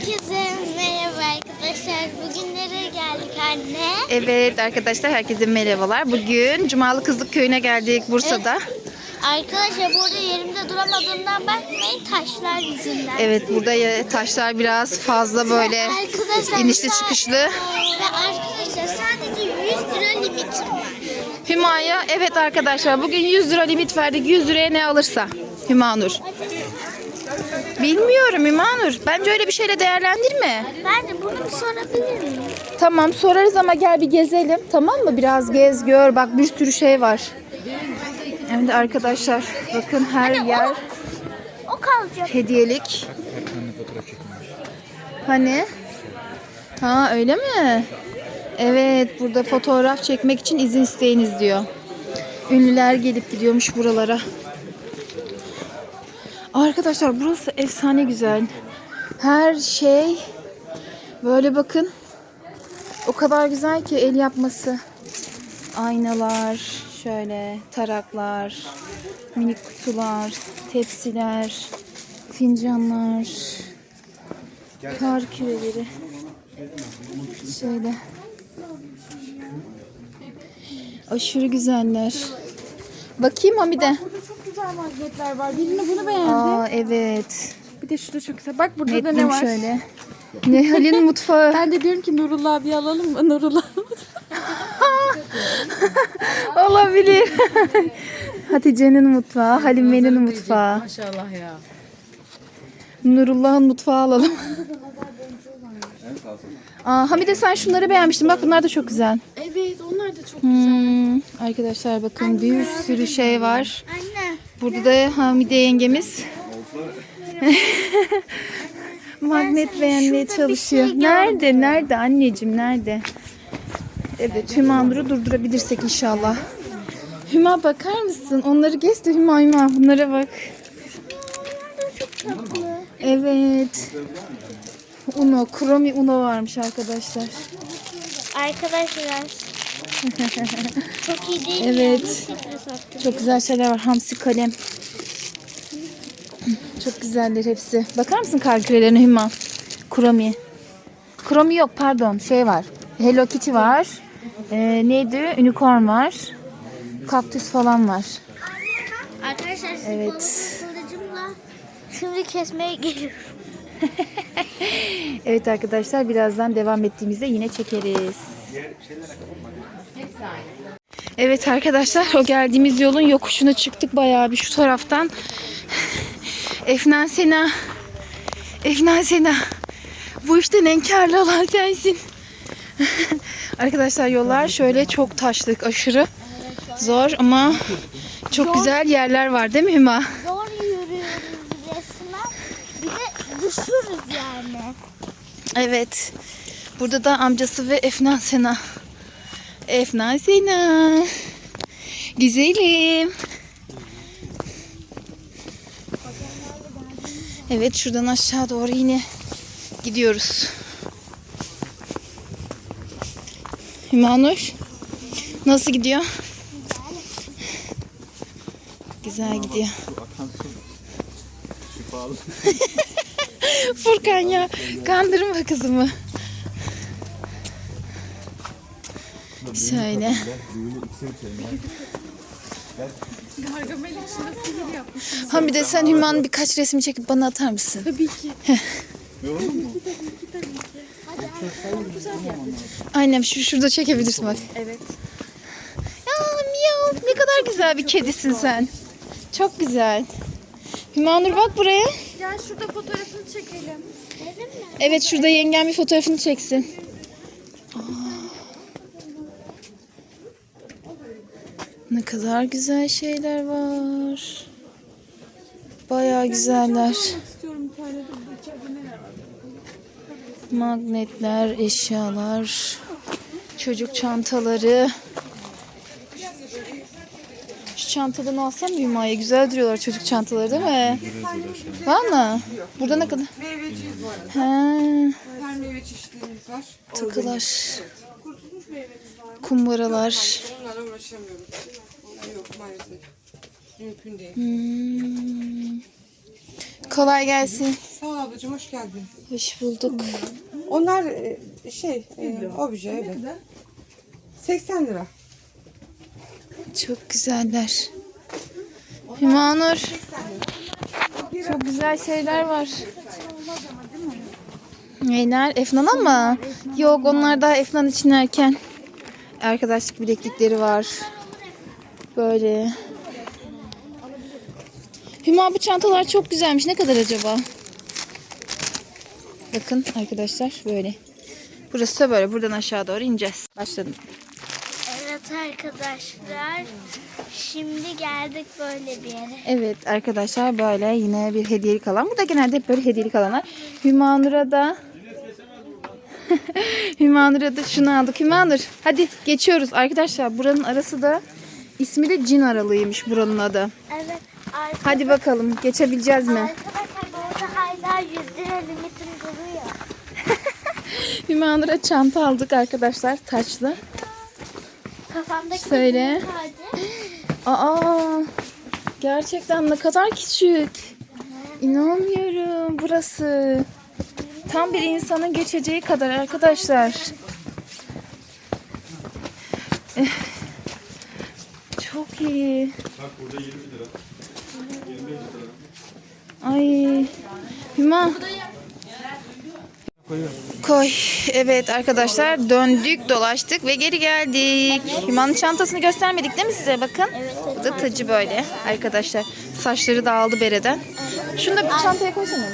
Herkese merhaba arkadaşlar. Bugün nereye geldik anne? Evet arkadaşlar herkese merhabalar. Bugün Cumalı Kızlık Köyü'ne geldik Bursa'da. Arkadaşlar burada yerimde duramadığımdan bakmayın taşlar yüzünden. Evet burada ya- taşlar biraz fazla böyle Arkadaşlar inişli çıkışlı. Ve arkadaşlar sadece 100 lira limitim var. Hüma'ya evet arkadaşlar bugün 100 lira limit verdik. 100 liraya ne alırsa Hümanur. Bilmiyorum Hümanur. Bence öyle bir şeyle değerlendirme. Ben de bunu sorabilir miyim? Tamam sorarız ama gel bir gezelim. Tamam mı? Biraz gez gör. Bak bir sürü şey var. Evet arkadaşlar bakın her yer O kalacak. hediyelik. Hani? Ha öyle mi? Evet burada fotoğraf çekmek için izin isteyiniz diyor. Ünlüler gelip gidiyormuş buralara. Arkadaşlar burası efsane güzel. Her şey böyle bakın. O kadar güzel ki el yapması. Aynalar, şöyle taraklar, minik kutular, tepsiler, fincanlar, kar küreleri. Şöyle. Aşırı güzeller. Bakayım Hamide. Çok güzel magnetler var. Birini bunu beğendim. Aa evet. Bir de şu da çok güzel. Bak burada da ne Netlim var? şöyle. Nihal'in mutfağı. Ben de diyorum ki Nurullah abi alalım mı? Nurullah. Olabilir. Hatice'nin mutfağı, Halime'nin mutfağı. Maşallah ya. Nurullah'ın mutfağı alalım. Aa, Hamide sen şunları beğenmiştin. Bak bunlar da çok güzel. Evet onlar da çok Hmm, arkadaşlar bakın bir sürü şey var. Anne. Burada da Hamide yengemiz magnet beğenmeye çalışıyor. Nerede? Nerede anneciğim? Nerede? Evet Hümanur'u durdurabilirsek inşallah. Hüma bakar mısın? Onları geç de Hüma Hüma bunlara bak. Evet. Uno, Kromi Uno varmış arkadaşlar. Arkadaşlar. Çok iyi değil mi? Evet. Çok güzel şeyler var. Hamsi kalem. Çok güzeller hepsi. Bakar mısın kar kürelerine Hüma? Kromi. Kromi yok pardon. Şey var. Hello Kitty var. Ee, neydi? Unicorn var. Kaktüs falan var. Arkadaşlar Evet. şimdi kesmeye geliyorum. Evet arkadaşlar birazdan devam ettiğimizde yine çekeriz. Evet arkadaşlar o geldiğimiz yolun yokuşuna çıktık bayağı bir şu taraftan. Efnan Sena. Efnan Sena. Bu işten en karlı olan sensin. arkadaşlar yollar şöyle çok taşlık aşırı zor ama çok güzel yerler var değil mi Hüma? Zor yürüyoruz resmen. Bir de düşürüz yani. Evet. Burada da amcası ve Efnan Sena. Efnan Sena. Güzelim. Evet şuradan aşağı doğru yine gidiyoruz. Hümanur. Nasıl gidiyor? Güzel gidiyor. Furkan ya kandırma kızımı. Şöyle. Hamide sen Hüman'ın birkaç resmi çekip bana atar mısın? Tabii ki. Aynen şu şurada çekebilirsin bak. Evet. Ya miyav ne kadar güzel bir kedisin sen. Çok güzel. Hümanur bak buraya. Gel şurada fotoğrafını çekelim. Evet şurada yengem bir fotoğrafını çeksin. Aa. Ne kadar güzel şeyler var. Bayağı güzeller. Bu? Magnetler, eşyalar, çocuk çantaları. Şu çantadan alsam mı Hüma'ya? Güzel duruyorlar çocuk çantaları değil mi? Var mı? Burada ne kadar? Meyveciyiz. Ha, Her meyve çeşitlerimiz var. takılar, Kurtulmuş meyvemiz kumbaralar. Onlarla uğraşamıyorum. Maalesef. Mümkün değil. Hmm. Kolay gelsin. Sağ ol ablacığım hoş geldin. Hoş bulduk. Onlar e, şey e, obje evet. 80 lira. Çok güzeller. Hümanur. Çok güzel şeyler var. Neyler? Efnan'a mı? Yok onlar daha Efnan için erken. Arkadaşlık bileklikleri var. Böyle. Hüma bu çantalar çok güzelmiş. Ne kadar acaba? Bakın arkadaşlar böyle. Burası da böyle. Buradan aşağı doğru ineceğiz. Başladım. Evet arkadaşlar. Şimdi geldik böyle bir yere. Evet arkadaşlar böyle yine bir hediyelik alan. Burada genelde hep böyle hediyelik alanlar. Hümanur'a da Hümanur'a da şunu aldık. Hümanur hadi geçiyoruz. Arkadaşlar buranın arası da ismi de cin aralığıymış buranın adı. Evet. Arkadaşlar, Hadi bakalım geçebileceğiz mi? arkadaşlar burada hala 100 lira limitim duruyor. Hümanur'a çanta aldık arkadaşlar taçlı. Kafamdaki Söyle. Aa gerçekten ne kadar küçük. İnanmıyorum burası. Tam bir insanın geçeceği kadar arkadaşlar. Çok iyi. Ay. Hüma. Koy. Evet arkadaşlar döndük dolaştık ve geri geldik. Hüma'nın çantasını göstermedik değil mi size? Bakın. Bu da tacı böyle arkadaşlar. Saçları dağıldı bereden. Şunu da bir çantaya koysana.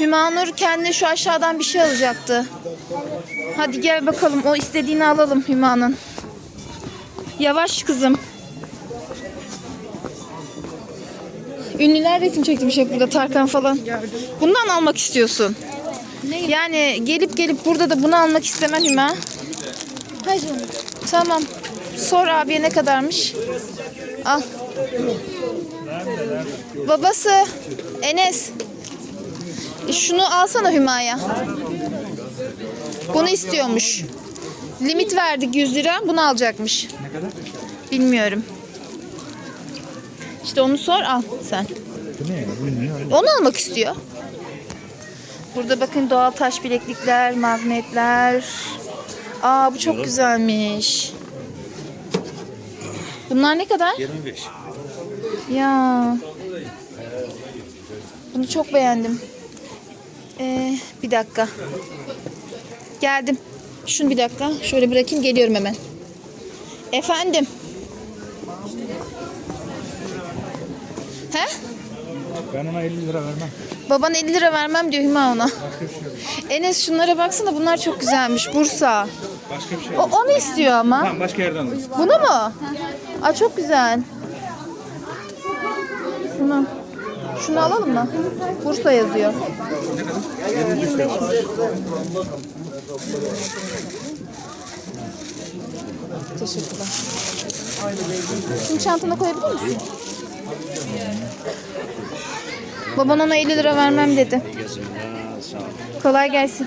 Hümanur kendine şu aşağıdan bir şey alacaktı. Hadi gel bakalım o istediğini alalım Hüma'nın. Yavaş kızım. Ünlüler resim çekmiş hep burada Tarkan falan. Bundan almak istiyorsun. Yani gelip gelip burada da bunu almak istemem Hüma. Hayır. Tamam. Sor abiye ne kadarmış. Al. Babası Enes. E, Şunu alsana Hüma'ya. Bunu istiyormuş. Limit verdik 100 lira. Bunu alacakmış. Ne kadar? Bilmiyorum. İşte onu sor al sen. Onu almak istiyor. Burada bakın doğal taş bileklikler, magnetler. Aa bu çok güzelmiş. Bunlar ne kadar? 25. Ya. Bunu çok beğendim. Ee, bir dakika. Geldim. Şunu bir dakika. Şöyle bırakayım geliyorum hemen. Efendim. He? Ben ona 50 lira vermem. Baban 50 lira vermem diyor Hüma ona. Enes şunlara baksana bunlar çok güzelmiş. Bursa. Başka bir şey. O, onu istiyor ama. Tamam başka yerden alırız. Bunu mu? Aa çok güzel. Şunu. Şunu alalım mı? Bursa yazıyor. Teşekkürler. Şunu çantana koyabilir misin? Baban ona 50 lira vermem dedi. Kolay gelsin.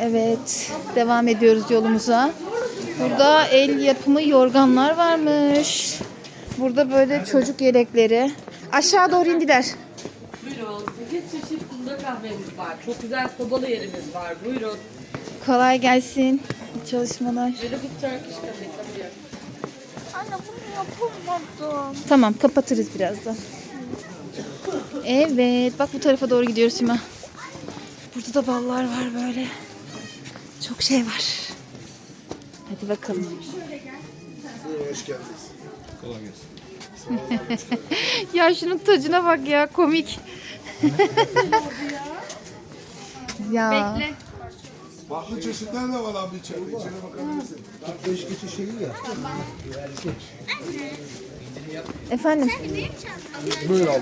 Evet, devam ediyoruz yolumuza. Burada el yapımı yorganlar varmış. Burada böyle çocuk yelekleri. Aşağı doğru indiler. Buyurun. 8 çeşit funda kahvemiz var. Çok güzel sobalı yerimiz var. Buyurun. Kolay gelsin. İyi çalışmalar. Turkish. Come here. Anne bunu yapamadım. Tamam, kapatırız birazdan. Evet, bak bu tarafa doğru gidiyoruz Hüma. Burada da ballar var böyle. Çok şey var. Hadi bakalım. Kolay gelsin. ya şunun tacına bak ya komik. ya. Farklı çeşitler de var abi içeride. İçine bakabilirsin. Değişik geçiş şeyi ya. Efendim?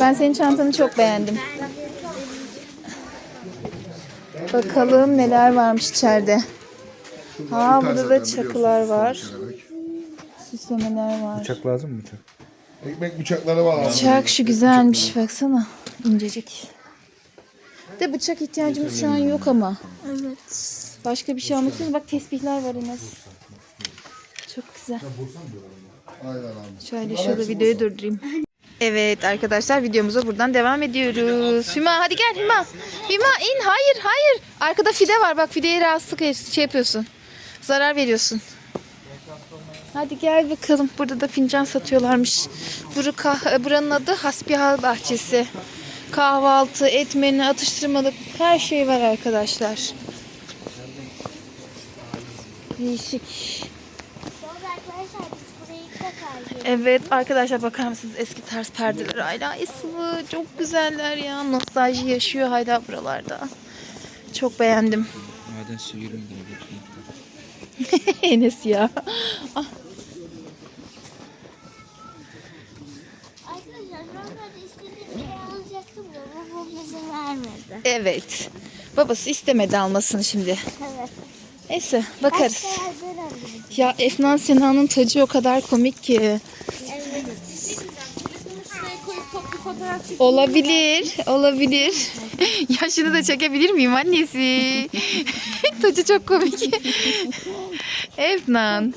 Ben senin çantanı çok beğendim. Bakalım neler varmış içeride. Ha burada da çakılar var. Süslemeler var. Bıçak lazım mı bıçak? Ekmek bıçakları var. Bıçak şu güzelmiş baksana. İncecik. De bıçak ihtiyacımız şu an yok ama. Evet. Başka bir şey almak bak tesbihler var Enes. Çok güzel. Şöyle şurada videoyu durdurayım. Evet arkadaşlar videomuza buradan devam ediyoruz. Hüma hadi gel Hüma. Hüma in hayır hayır. Arkada fide var bak fideye rahatsızlık şey yapıyorsun. Zarar veriyorsun. Hadi gel bakalım. Burada da fincan satıyorlarmış. Buru kah- buranın adı Hasbihal Bahçesi. Kahvaltı, et menü, atıştırmalık her şey var arkadaşlar. Değişik. Evet arkadaşlar bakar mısınız eski tarz perdeler hala ısılı çok güzeller ya nostalji yaşıyor hala buralarda çok beğendim Maden suyu 20 lira. Enes ya. Arkadaşlar normalde istediğim bir şey alacaktım da babam izin vermedi. evet. Babası istemedi almasını şimdi. Evet. neyse bakarız. Ya Efnan Sena'nın tacı o kadar komik ki. Evet. Olabilir. Olabilir yaşını da çekebilir miyim annesi? Tacı çok komik Efnan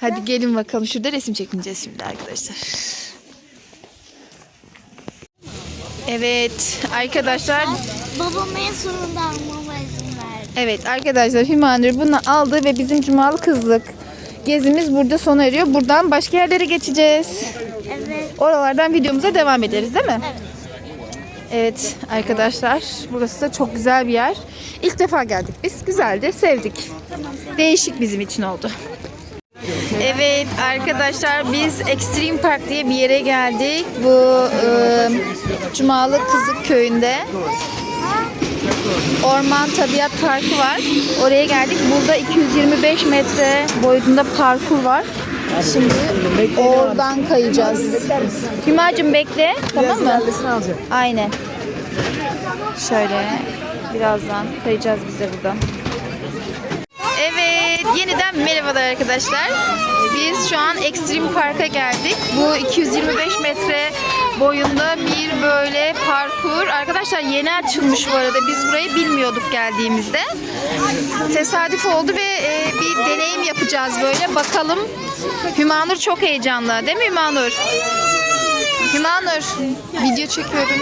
Hadi gelin bakalım. Şurada resim çekineceğiz şimdi arkadaşlar. Evet arkadaşlar. Babam en sonunda almama izin verdi. Evet arkadaşlar Hümanur bunu aldı ve bizim Cumalı Kızlık gezimiz burada sona eriyor. Buradan başka yerlere geçeceğiz. Evet. Oralardan videomuza devam ederiz değil mi? Evet arkadaşlar burası da çok güzel bir yer. İlk defa geldik biz. Güzeldi, sevdik. Değişik bizim için oldu. Evet arkadaşlar biz Extreme Park diye bir yere geldik. Bu e, Cumalı Kızık köyünde. Orman Tabiat Parkı var. Oraya geldik. Burada 225 metre boyutunda parkur var. Şimdi oradan kayacağız. Hümacım bekle. Tamam mı? Aynen. Şöyle birazdan kayacağız bize buradan. Evet, yeniden merhabalar arkadaşlar. Biz şu an Extreme Park'a geldik. Bu 225 metre boyunda bir böyle parkur. Arkadaşlar yeni açılmış bu arada. Biz burayı bilmiyorduk geldiğimizde. Tesadüf oldu ve e, bir deneyim yapacağız böyle. Bakalım. Hümanur çok heyecanlı. Değil mi Hümanur? Hümanur, video çekiyorum.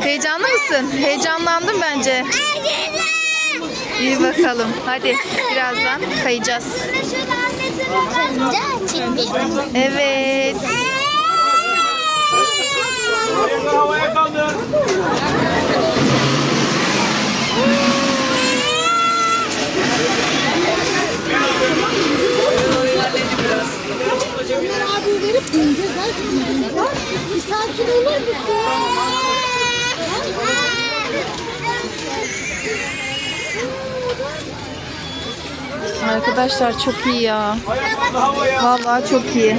Heyecanlı mısın? Heyecanlandım bence. İyi bakalım. Hadi birazdan kayacağız. Evet. Arkadaşlar çok iyi ya. Vallahi çok iyi.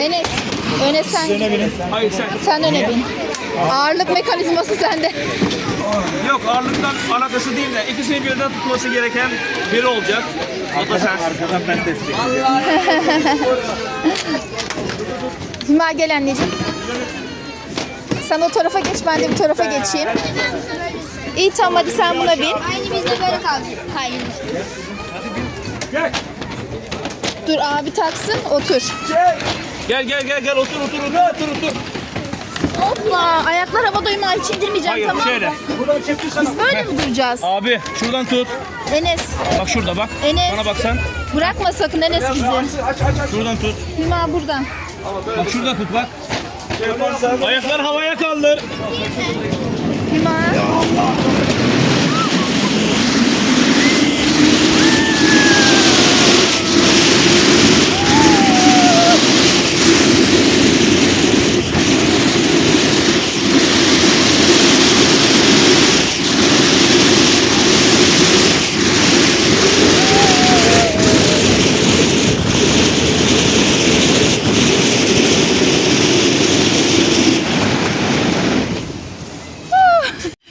Enes, öne sen. Hayır sen. Sen öne bin. Ağırlık mekanizması sende. Yok ağırlıktan alakası değil de ikisini birden tutması gereken biri olacak. O da sen. Arkadan ben destek. Hüma gel anneciğim. Sen o tarafa geç, ben de bu tarafa geçeyim. İyi tamam hadi sen buna bin. Aynı biz de böyle kaldık. Hayır. Gel. Dur abi taksın, otur. Gel gel gel gel otur otur otur otur otur. Hoppa, ayaklar havada Hüma hiç indirmeyeceğim Hayır tamam şöyle. mı? Biz böyle mi duracağız? Abi şuradan tut. Enes, Bak şurada bak. Enes. Bana bak sen. bırakma sakın Enes bizi. Şuradan tut. Hüma buradan. Bak şuradan tut bak. Ayaklar havaya kaldır. Hüma.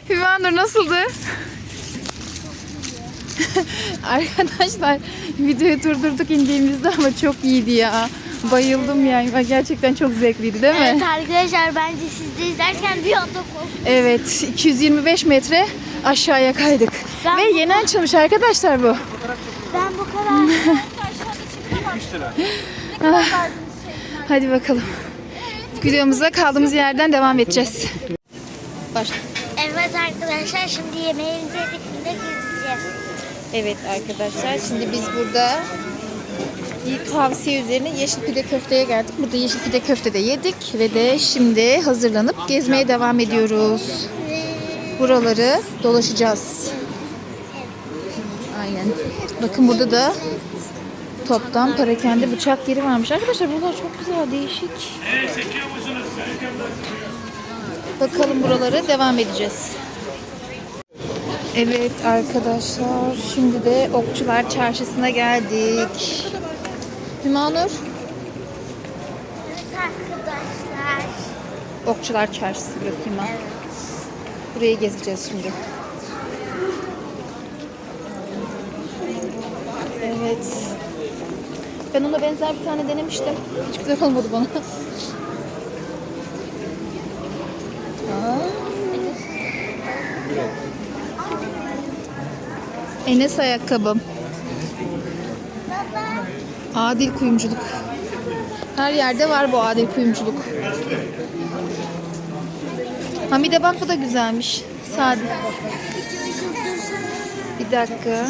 Hümanur nasıldı? Arkadaşlar videoyu durdurduk indiğimizde ama çok iyiydi ya. Bayıldım yani. Gerçekten çok zevkliydi değil mi? Evet arkadaşlar bence siz de izlerken bir anda korkun. Evet 225 metre aşağıya kaydık. Ben, Ve yeni açılmış arkadaşlar bu. ben bu kadar Hadi bakalım. Videomuza kaldığımız yerden devam edeceğiz. Baş. Evet arkadaşlar şimdi yemeğimizi yedik şimdi gideceğiz. Evet arkadaşlar şimdi biz burada bir tavsiye üzerine yeşil pide köfteye geldik. Burada yeşil pide köfte de yedik ve de şimdi hazırlanıp gezmeye devam ediyoruz. Buraları dolaşacağız. Aynen. Bakın burada da toptan parakende bıçak yeri varmış. Arkadaşlar buralar çok güzel, değişik. Bakalım buralara devam edeceğiz. Evet arkadaşlar şimdi de Okçular Çarşısı'na geldik. Hümanur, Evet arkadaşlar. Okçular Çarşısı burası Hüma. Burayı gezeceğiz şimdi. Evet. Ben ona benzer bir tane denemiştim. Hiç güzel olmadı bana. Enes ayakkabım. Adil kuyumculuk. Her yerde var bu adil kuyumculuk. Hamide bak bu da güzelmiş. Sade. Bir dakika.